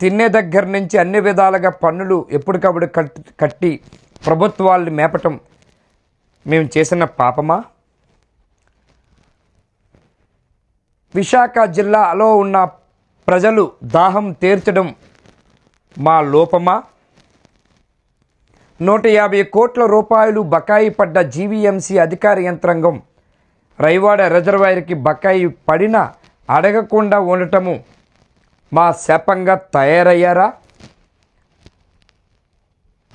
తినే దగ్గర నుంచి అన్ని విధాలుగా పన్నులు ఎప్పటికప్పుడు కట్టి కట్టి ప్రభుత్వాల్ని మేపటం మేము చేసిన పాపమా? విశాఖ జిల్లాలో ఉన్న ప్రజలు దాహం తీర్చడం మా లోపమా? నూట యాభై కోట్ల రూపాయలు బకాయి పడ్డ జీవీఎంసీ అధికార యంత్రాంగం రైవాడ రిజర్వాయర్కి బకాయి పడినా అడగకుండా ఉండటము మా శాపంగా తయారయ్యారా?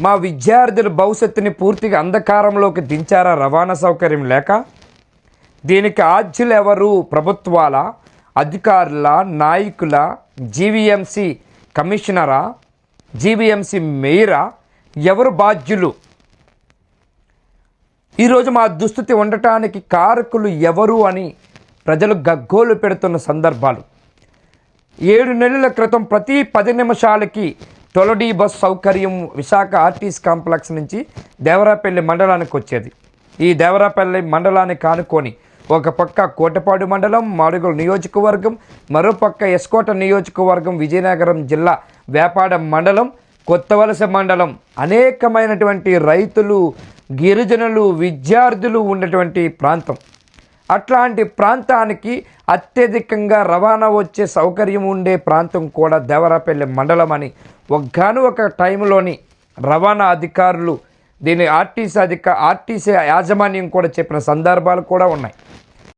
మా విద్యార్థుల భవిష్యత్తుని పూర్తిగా అంధకారంలోకి దించారా? రవాణా సౌకర్యం లేక? దీనికి ఆద్యులు ఎవరు ప్రభుత్వాల? అధికారుల? నాయకుల? జీవీఎంసీ కమిషనరా? జీవీఎంసీ మేయరా? ఎవరు బాధ్యులు? ఈరోజు మా దుస్థితి ఉండటానికి కారకులు ఎవరు అని ప్రజలు గగ్గోలు పెడుతున్న సందర్భాలు. ఏడు నెలల క్రితం ప్రతి పది నిమిషాలకి తొలడి బస్ సౌకర్యం విశాఖ ఆర్టీసీ కాంప్లెక్స్ నుంచి దేవరాపల్లి మండలానికి వచ్చేది. ఈ దేవరాపల్లి మండలాన్ని కానుకొని ఒక పక్క కోటపాడు మండలం మాడుగుల నియోజకవర్గం మరోపక్క ఎస్కోట నియోజకవర్గం విజయనగరం జిల్లా వేపాడ మండలం కొత్తవలస మండలం. అనేకమైనటువంటి రైతులు గిరిజనులు విద్యార్థులు ఉన్నటువంటి ప్రాంతం. అట్లాంటి ప్రాంతానికి అత్యధికంగా రవాణా వచ్చే సౌకర్యం ఉండే ప్రాంతం కూడా దేవరాపల్లి మండలం అని ఒక్కను ఒక టైంలోని రవాణా అధికారులు దీని ఆర్టీసీ అధిక ఆర్టీసీ యాజమాన్యం కూడా చెప్పిన సందర్భాలు కూడా ఉన్నాయి.